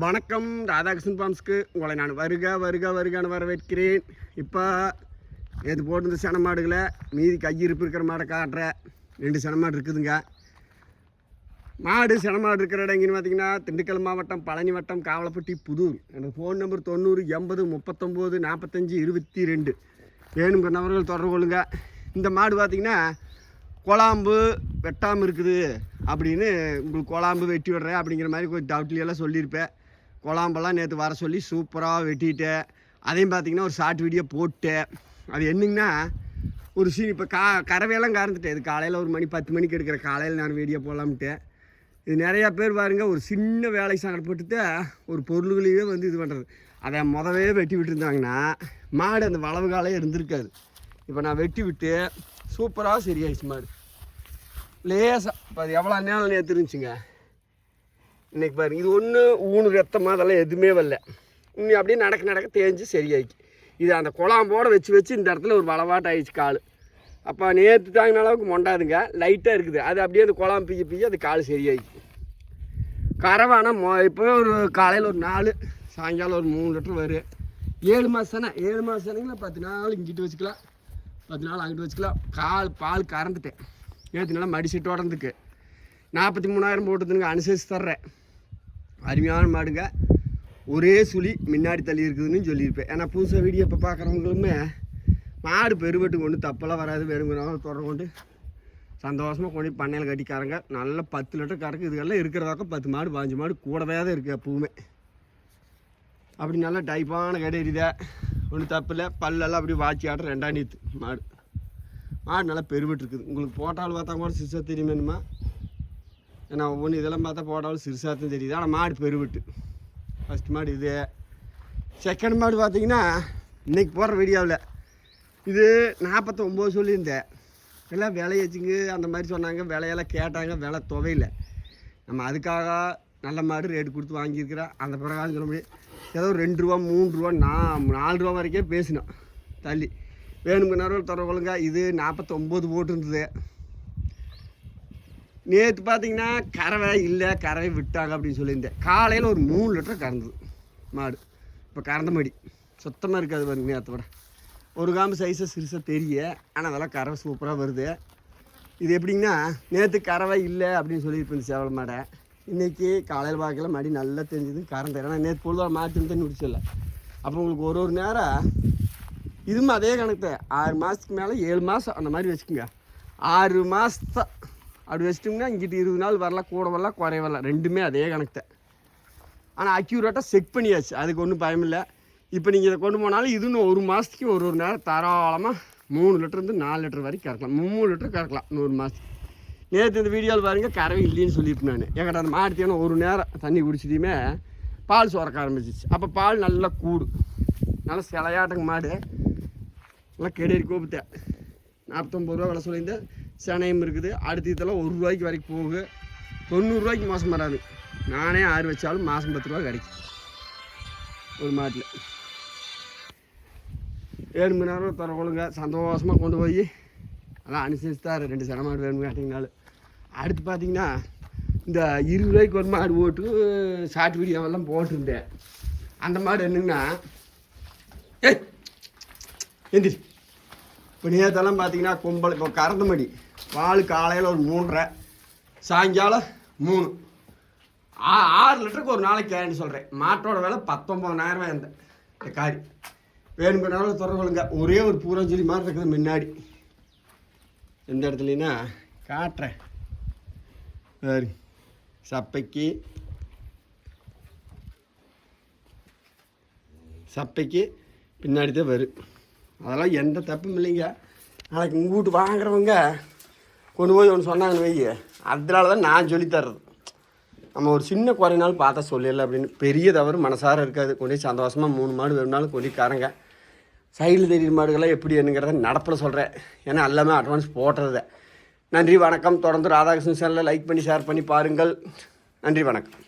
வணக்கம் ராதாகிருஷ்ணன் ஃபார்ம்ஸ்க்கு உங்களை நான் வருக வருக வருகான்னு வரவேற்கிறேன். இப்போ நேற்று போட்டிருந்த சென மாடுகளை மீதி கையிருப்பு இருக்கிற மாடை காட்டுறேன் ரெண்டு சென மாடு இருக்குதுங்க. மாடு சென மாடு இருக்கிற இடம் எங்கேன்னு பார்த்தீங்கன்னா திண்டுக்கல் மாவட்டம் பழனி வட்டம் காவலப்பட்டி புதூர். எனக்கு ஃபோன் நம்பர் தொண்ணூறு எண்பது முப்பத்தொம்போது நாற்பத்தஞ்சு இருபத்தி ரெண்டு. வேணும் நபர்கள் தொடர்பு கொள்ளுங்க. இந்த மாடு பார்த்தீங்கன்னா குழாம்பு வெட்டாமல் இருக்குது. அப்படின்னு உங்களுக்கு குழாம்பு வெட்டி விடுறேன் அப்படிங்கிற மாதிரி கொஞ்சம் டவுட்லியெல்லாம் சொல்லியிருப்பேன். குழாம்பெல்லாம் நேற்று வர சொல்லி சூப்பராக வெட்டிட்டு அதையும் பார்த்தீங்கன்னா ஒரு ஷார்ட் வீடியோ போட்டு அது என்னங்கன்னா ஒரு சீன் இப்போ கா கறவையெல்லாம் கறந்துட்டேன். இது காலையில் ஒரு மணி பத்து மணிக்கு எடுக்கிற காலையில் நான் வீடியோ போடலாம்ட்டேன் இது நிறையா பேர் பாருங்க ஒரு சின்ன வேலை சங்கடப்பட்டுட்டு ஒரு பொருள்களையே வந்து இது பண்ணுறது அதை முதவே வெட்டி விட்டுருந்தாங்கன்னா மாடு அந்த வளவு காலையே இருந்திருக்காது. இப்போ நான் வெட்டி விட்டு சூப்பராக சரியாயிடுச்சு மாடு. லேசாக இப்போ அது எவ்வளோ நேரம் நேற்று இருந்துச்சுங்க? இன்னைக்கு பாருங்க இது ஒன்று ஊனு ரத்தமாக அதெல்லாம் எதுவுமே வரல. இன்னும் அப்படியே நடக்க நடக்க தேஞ்சு சரியாயிக்கு இது அந்த குழாம்போட வச்சு வச்சு இந்த இடத்துல ஒரு வளவாட்டாயிடுச்சு கால். அப்போ நேற்று தாங்கின அளவுக்கு மொண்டாதுங்க. லைட்டாக இருக்குது. அது அப்படியே அந்த குழாம் பிய பிய்ய அது கால் சரியாயிக்கு கரவானா மொ இப்போ ஒரு காலையில் ஒரு நாலு சாயங்காலம் ஒரு மூணு லிட்டர் வரும் ஏழு மாதம் தானே ஏழு மாதம் தானேங்களா பத்து நாள் இங்கிட்டு வச்சுக்கலாம். பத்து நாள் அங்கிட்டு வச்சுக்கலாம். கால் பால் கறந்துட்டேன். நேற்று நல்லா மடிச்சிட்டு உடந்துக்கு நாற்பத்தி மூணாயிரம் போட்டுதுனுங்க அனுசரித்து தர்றேன். அருமையான மாடுங்க. ஒரே சுழி முன்னாடி தள்ளி இருக்குதுன்னு சொல்லியிருப்பேன். ஏன்னா புதுசாக வீடியோ இப்போ பார்க்குறவங்களுமே மாடு பெருவெட்டுக்கு ஒன்று தப்பெல்லாம் வராது வெறுங்கிறவங்க தொடர கொண்டு சந்தோஷமாக கொண்டு போய் பண்ணையில் கட்டிக்காரங்க. நல்ல பத்து லிட்டர் கறக்கு. இதுக்கெல்லாம் இருக்கிறதாக்க பத்து மாடு பாஞ்சு மாடு கூடவே தான் இருக்குது எப்பவுமே. அப்படி நல்லா டைப்பான கடை ஒன்றும் தப்பு இல்லை. பல்லெல்லாம் அப்படி வாட்சி ஆடுற ரெண்டாம் நீத்து மாடு. மாடு நல்லா பெருவிட்டு இருக்குது. உங்களுக்கு போட்டால் பார்த்தா கூட சிறுசாக தெரியுமேனுமா ஏன்னா ஒவ்வொன்று இதெல்லாம் பார்த்தா போட்டாலும் சிறுசாக தெரியுது. ஆனால் மாடு பெருவிட்டு. ஃபஸ்ட் மாடு இது. செகண்ட் மாடு பார்த்தீங்கன்னா இன்றைக்கி போடுற வீடியோவில். இது நாற்பத்தொம்போது சொல்லியிருந்தேன். எல்லாம் விலையச்சுங்க அந்த மாதிரி சொன்னாங்க. விலையெல்லாம் கேட்டாங்க விலை துவையில நம்ம அதுக்காக நல்ல மாடு ரேட்டு கொடுத்து வாங்கியிருக்கிறேன் அந்த பிரகாரம் சொல்ல முடியும். ஏதோ ரெண்டு ரூபா மூணு ரூபா நான் நாலு ரூபா வரைக்கும் பேசினோம். தள்ளி. வேணுங்க நேரம் தரவங்களுங்க இது நாற்பத்தொம்போது போட்டுருந்தது. நேற்று பார்த்தீங்கன்னா கறவை இல்லை கறவை விட்டாங்க அப்படின்னு சொல்லியிருந்தேன். காலையில் ஒரு மூணு லிட்டர் கறந்தது மாடு. இப்போ கறந்த மாடி. சுத்தமாக இருக்காது பாருங்க நேற்று விட ஒரு காம்பு சைஸை சிறுசாக தெரிய ஆனால் அதெல்லாம் கறவை சூப்பராக வருது. இது எப்படிங்கன்னா நேற்று கறவை இல்லை அப்படின்னு சொல்லியிருப்பேன் சேவல் மாடை. இன்றைக்கி காலையில் பார்க்கல மடி நல்லா தெரிஞ்சுது கறந்து. ஏன்னா நேற்று பொழுது மாட்டு தான் முடிச்சல அப்போ உங்களுக்கு ஒரு ஒரு நேரம் இதுவும் அதே கணக்கு ஆறு மாதத்துக்கு மேலே ஏழு மாதம் அந்த மாதிரி வச்சுக்கோங்க. ஆறு மாதத்தை அப்படி வச்சிட்டோம்னா இங்கிட்டு இருபது நாள் வரலாம் கூட வரலாம் குறைய வரலாம் ரெண்டுமே அதே கணக்கு தான் ஆனால் அக்யூரேட்டாக செக் பண்ணியாச்சு. அதுக்கு ஒன்றும் பயமில்லை இப்போ நீங்கள் இதை கொண்டு போனாலும் இது இன்னும் ஒரு மாதத்துக்கு ஒரு ஒரு நேரம் தாராளமாக மூணு லிட்டர்லேருந்து நாலு லிட்டர் வரைக்கும் கறக்கலாம். மூணு லிட்டர் கறக்கலாம் நூறு மாதத்துக்கு நேற்று இந்த வீடியோவில் பாருங்க கறவை இல்லைன்னு சொல்லிட்டு நான் என்கிட்ட அந்த மாடு தேனும் ஒரு நேரம் தண்ணி குடிச்சிட்டியுமே பால் சுரக்க ஆரம்பிச்சிச்சு. அப்போ பால் நல்லா கூடு. நல்லா சிலையாட்டங்க மாடு. நல்லா கெடேரி கோபத்தேன் நாற்பத்தொம்பது ரூபா விலை சொல்லியிருந்தேன். செனையும் இருக்குது. அடுத்த இதெல்லாம் ஒரு ரூபாய்க்கு வரைக்கும் போகுது. தொண்ணூறுரூவாய்க்கு மாதம் வராது. நானே ஆறு வச்சாலும் மாதம் பத்து ரூபா கிடைக்கும். ஒரு மாட்டில். ஏழு மணி நேரம் தர சந்தோஷமாக கொண்டு போய். அதான் அனுசரிச்சு தான் ரெண்டு சென மாடு வேணும் கேட்டிங்கனாலும். அடுத்து பார்த்தீங்கன்னா இந்த இருபது ரூபாய்க்கு ஒரு மாடு போட்டு ஷார்ட் வீடியோவெல்லாம் போட்டிருந்தேன். அந்த மாடு என்னங்கன்னா ஏய் எந்திரி. இப்போ நேரத்தெல்லாம் பார்த்தீங்கன்னா கும்பல் இப்போ கறந்த மடி பால் காலையில் ஒரு மூன்றரை சாயங்காலம் மூணு. ஆ ஆறு லிட்டருக்கு ஒரு நாளைக்கு கேன்னு சொல்கிறேன் மாட்டோட விலை பத்தொம்பதனாயிரம் இந்த இந்த காரி வேணுங்கிறனால தொடர்புங்க ஒரே ஒரு பூரஞ்சொலி மாதிரி இருக்குது முன்னாடி. எந்த இடத்துலனா காட்டுறேன். சரி. சப்பைக்கு. சப்பைக்கு பின்னாடி தான் வரும். அதெல்லாம் எந்த தப்பும் இல்லைங்க. நாளைக்கு உங்கள் வீட்டு வாங்குறவங்க கொண்டு போய் ஒன்று சொன்னாங்கன்னு வை அதனால தான் நான் சொல்லித் தர்றது நம்ம ஒரு சின்ன குறைனாலும் பார்த்தா சொல்லிடல அப்படின்னு. பெரிய தவறு மனசார இருக்காது. கொண்டு போய் சந்தோஷமாக மூணு மாடு வேணும்னாலும் கொண்டு காரங்க சைடில் தெரியுற மாடுகள்லாம் எப்படி என்னங்கிறத நடப்பில் சொல்கிறேன் ஏன்னா எல்லாமே அட்வான்ஸ் போடுறத. நன்றி வணக்கம். தொடர்ந்து ராதாகிருஷ்ணன் சேனலில் லைக் பண்ணி ஷேர் பண்ணி பாருங்கள். நன்றி வணக்கம்.